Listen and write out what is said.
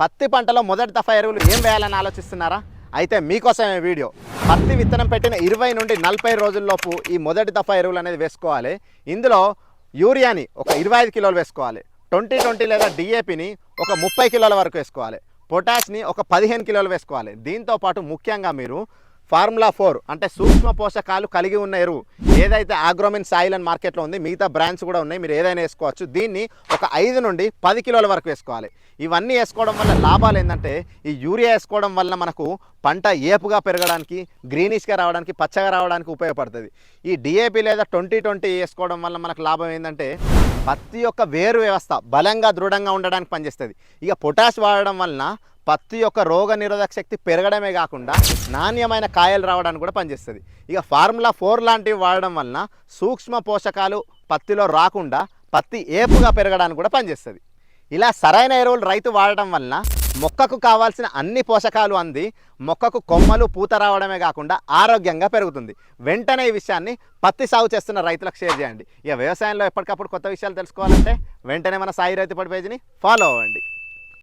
పత్తి పంటలో మొదటి దఫా ఎరువులు ఏం వేయాలని ఆలోచిస్తున్నారా? అయితే మీకోసమే వీడియో. పత్తి విత్తనం పెట్టిన ఇరవై నుండి నలభై రోజుల్లోపు ఈ మొదటి దఫా ఎరువులు అనేది వేసుకోవాలి. ఇందులో యూరియాని ఒక ఇరవై ఐదు కిలోలు వేసుకోవాలి. ట్వంటీ ట్వంటీ లేదా డిఏపిని ఒక ముప్పై కిలోల వరకు వేసుకోవాలి. పొటాష్ని ఒక పదిహేను కిలోలు వేసుకోవాలి. దీంతో పాటు ముఖ్యంగా మీరు ఫార్ములా ఫోర్ అంటే సూక్ష్మ పోషకాలు కలిగి ఉన్న ఎరువు. ఏదైతే ఆగ్రోమిన్ సాయిల్ అని మార్కెట్లో ఉంది మిగతా బ్రాండ్స్ కూడా ఉన్నాయి మీరు ఏదైనా వేసుకోవచ్చు. దీన్ని ఒక ఐదు నుండి పది కిలోల వరకు వేసుకోవాలి. ఇవన్నీ వేసుకోవడం వల్ల లాభాలు ఏంటంటే ఈ యూరియా వేసుకోవడం వల్ల మనకు పంట ఏపుగా పెరగడానికి గ్రీనిష్గా రావడానికి పచ్చగా రావడానికి ఉపయోగపడుతుంది. ఈ డిఏపి లేదా ట్వంటీ ట్వంటీ వేసుకోవడం వల్ల మనకు లాభం ఏంటంటే పత్తి యొక్క వేరు వ్యవస్థ బలంగా దృఢంగా ఉండడానికి పనిచేస్తుంది. ఇక పొటాష్ వాడడం వలన పత్తి యొక్క రోగ నిరోధక శక్తి పెరగడమే కాకుండా నాణ్యమైన కాయలు రావడానికి కూడా పనిచేస్తుంది. ఇక ఫార్ములా ఫోర్ లాంటివి వాడడం వలన సూక్ష్మ పోషకాలు పత్తిలో రాకుండా పత్తి ఏపుగా పెరగడానికి కూడా పనిచేస్తుంది. ఇలా సరైన ఎరువులు రైతు వాడడం వలన మొక్కకు కావాల్సిన అన్ని పోషకాలు అంది. మొక్కకు కొమ్మలు పూత రావడమే కాకుండా ఆరోగ్యంగా పెరుగుతుంది. వెంటనే ఈ విషయాన్ని పత్తి సాగు చేస్తున్న రైతులకు షేర్ చేయండి. ఇక వ్యవసాయంలో ఎప్పటికప్పుడు కొత్త విషయాలు తెలుసుకోవాలంటే వెంటనే మన సాయి రైతు పడి పేజీని ఫాలో అవ్వండి.